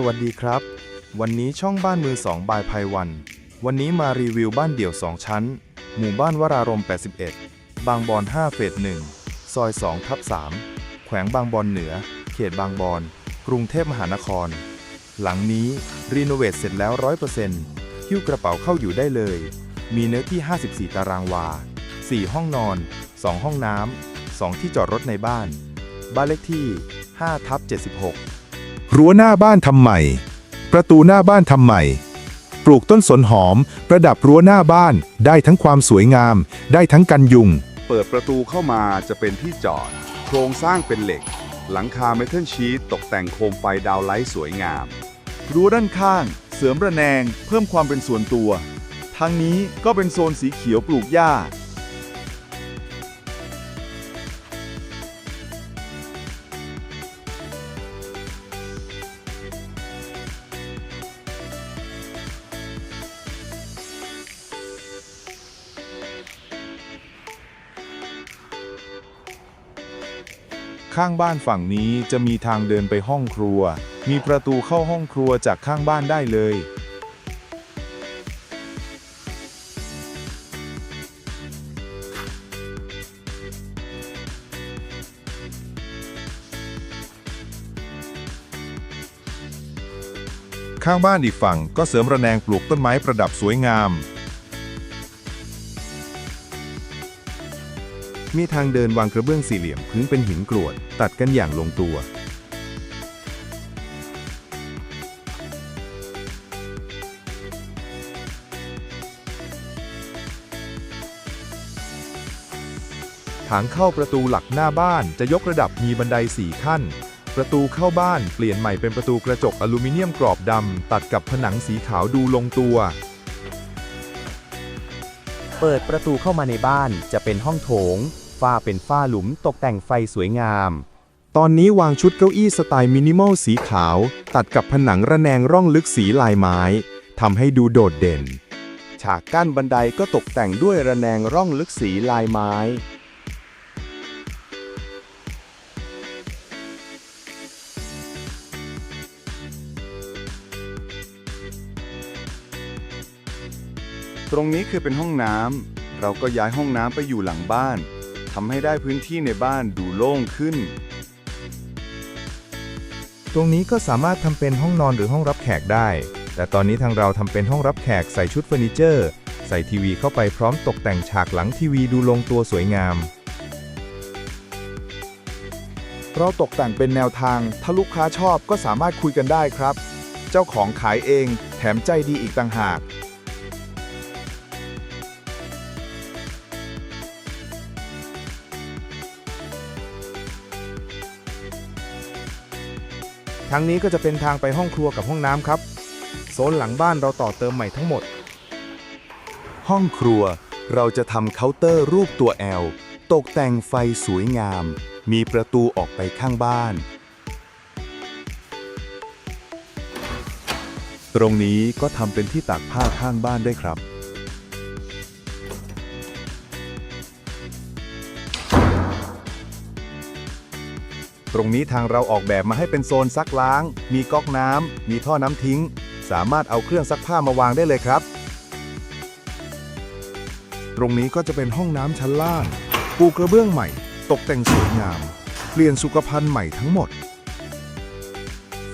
สวัสดีครับ วันนี้ช่องบ้านมือสองบายภัยวัน วันนี้มารีวิวบ้านเดี่ยว 2 ชั้น หมู่บ้านวรารม 81 บางบอน 5 เฟส 1 ซอย2ทับ3แขวงบางบอนเหนือ เขตบางบอน กรุงเทพมหานคร หลังนี้รีโนเวทเสร็จแล้ว 100%หิ้วกระเป๋าเข้าอยู่ได้เลย มีเนื้อที่ 54 ตารางวา 4 ห้องนอน 2 ห้องน้ำ2ที่จอดรถในบ้าน บ้านเลขที่5ทับ76 รั้วหน้าบ้านทำใหม่ ประตูหน้าบ้านทำใหม่ ปลูกต้นสนหอม ประดับรั้วหน้าบ้านได้ทั้งความสวยงาม ได้ทั้งกันยุง เปิดประตูเข้ามาจะเป็นที่จอด โครงสร้างเป็นเหล็ก หลังคาเมทัลชีตตกแต่งโคมไฟดาวไลท์สวยงาม รั้วด้านข้าง เสริมระแนง เพิ่มความเป็นส่วนตัว ทางนี้ก็เป็นโซนสีเขียวปลูกหญ้า ข้างบ้านฝั่งนี้จะมีทางเดินไปห้องครัว มีประตูเข้าห้องครัวจากข้างบ้านได้เลย ข้างบ้านอีกฝั่งก็เสริมระแนงปลูกต้นไม้ประดับสวยงาม มีทางเดินวางกระเบื้องสี่เหลี่ยมพื้นเป็นหินกรวด ตัดกันอย่างลงตัว ทางเข้าประตูหลักหน้าบ้านจะยกระดับมีบันไดสี่ขั้น ประตูเข้าบ้านเปลี่ยนใหม่เป็นประตูกระจกอลูมิเนียมกรอบดำตัดกับผนังสีขาวดูลงตัวเปิดประตูเข้ามาในบ้านจะเป็นห้องโถง ฝ้าเป็นฝ้าหลุมตกแต่งไฟสวยงาม ตอนนี้วางชุดเก้าอี้สไตล์มินิมอลสีขาว ตัดกับผนังระแนงร่องลึกสีลายไม้ทำให้ดูโดดเด่น ฉากกั้นบันไดก็ตกแต่งด้วยระแนงร่องลึกสีลายไม้ ตรงนี้คือเป็นห้องน้ำเราก็ย้ายห้องน้ำไปอยู่หลังบ้านำให้ได้พื้นที่ในบ้านดูโล่งขึ้น ตรงนี้ก็สามารถทำเป็นห้องนอนหรือห้องรับแขกได้ แต่ตอนนี้ทางเราทำเป็นห้องรับแขกใส่ชุดเฟอร์นิเจอร์ ใส่ทีวีเข้าไปพร้อมตกแต่งฉากหลังทีวีดูลงตัวสวยงาม เราตกแต่งเป็นแนวทาง ถ้าลูกค้าชอบก็สามารถคุยกันได้ครับ เจ้าของขายเอง แถมใจดีอีกต่างหาก ทางนี้ก็จะเป็นทางไปห้องครัวกับห้องน้ำครับ โซนหลังบ้านเราต่อเติมใหม่ทั้งหมด ห้องครัวเราจะทำเคาน์เตอร์รูปตัวแอลตกแต่งไฟสวยงาม มีประตูออกไปข้างบ้าน ตรงนี้ก็ทำเป็นที่ตากผ้าข้างบ้านได้ครับ ตรงนี้ทางเราออกแบบมาให้เป็นโซนซักล้าง มีก๊อกน้ำ มีท่อน้ำทิ้ง สามารถเอาเครื่องซักผ้ามาวางได้เลยครับ ตรงนี้ก็จะเป็นห้องน้ำชั้นล่าง ปูกระเบื้องใหม่ ตกแต่งสวยงาม เปลี่ยนสุขภัณฑ์ใหม่ทั้งหมด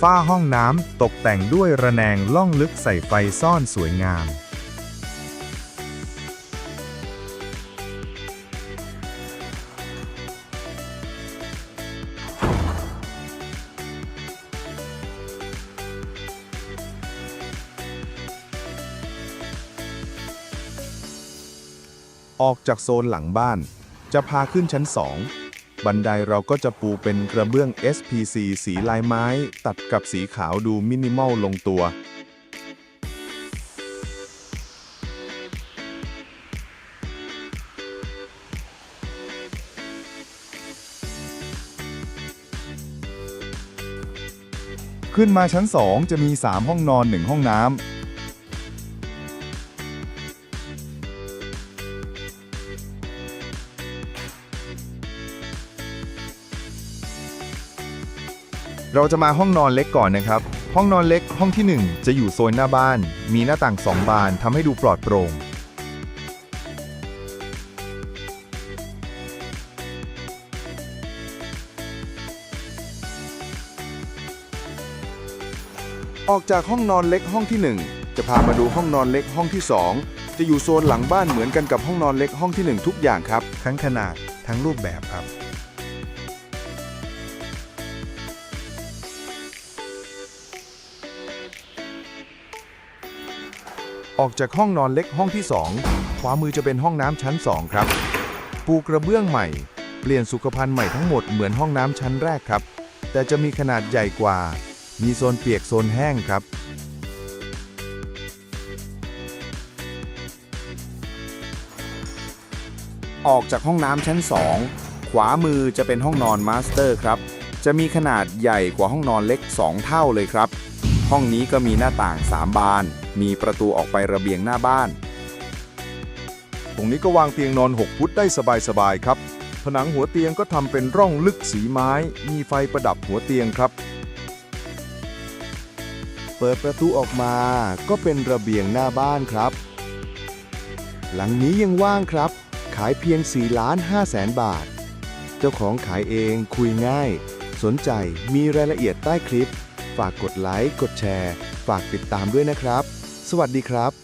ฝ้าห้องน้ำตกแต่งด้วยระแนงล่องลึกใส่ไฟซ่อนสวยงาม ออกจากโซนหลังบ้าน จะพาขึ้นชั้น 2 บันไดเราก็จะปูเป็นกระเบื้อง SPC สีลายไม้ ตัดกับสีขาวดูมินิมอลลงตัว ขึ้นมาชั้น 2 จะมี 3 ห้องนอน 1 ห้องน้ำ เราจะมาห้องนอนเล็กก่อนนะครับ ห้องนอนเล็กห้องที่ 1 จะอยู่โซนหน้าบ้าน มีหน้าต่าง 2 บานทำให้ดูปลอดโปร่ง ออกจากห้องนอนเล็กห้องที่ 1 จะพามาดูห้องนอนเล็กห้องที่ 2 จะอยู่โซนหลังบ้านเหมือนกันกับห้องนอนเล็กห้องที่ 1 ทุกอย่างครับ ทั้งขนาดทั้งรูปแบบครับ ออกจากห้องนอนเล็กห้องที่ 2 ขวามือจะเป็นห้องน้ำชั้น 2 ครับ ปูกระเบื้องใหม่ เปลี่ยนสุขภัณฑ์ใหม่ทั้งหมดเหมือนห้องน้ำชั้นแรกครับ แต่จะมีขนาดใหญ่กว่า มีโซนเปียกโซนแห้งครับ ออกจากห้องน้ำชั้น 2 ขวามือจะเป็นห้องนอนมาสเตอร์ครับ จะมีขนาดใหญ่กว่าห้องนอนเล็ก 2 เท่าเลยครับ ห้องนี้ก็มีหน้าต่าง 3 บาน มีประตูออกไประเบียงหน้าบ้าน ตรงนี้ก็วางเตียงนอน 6 ฟุตได้สบายๆครับ ผนังหัวเตียงก็ทำเป็นร่องลึกสีไม้ มีไฟประดับหัวเตียงครับ เปิดประตูออกมาก็เป็นระเบียงหน้าบ้านครับ หลังนี้ยังว่างครับ ขายเพียง4ล้าน5แสนบาท เจ้าของขายเองคุยง่าย สนใจมีรายละเอียดใต้คลิป ฝากกดไลค์ กดแชร์ ฝากติดตามด้วยนะครับ สวัสดีครับ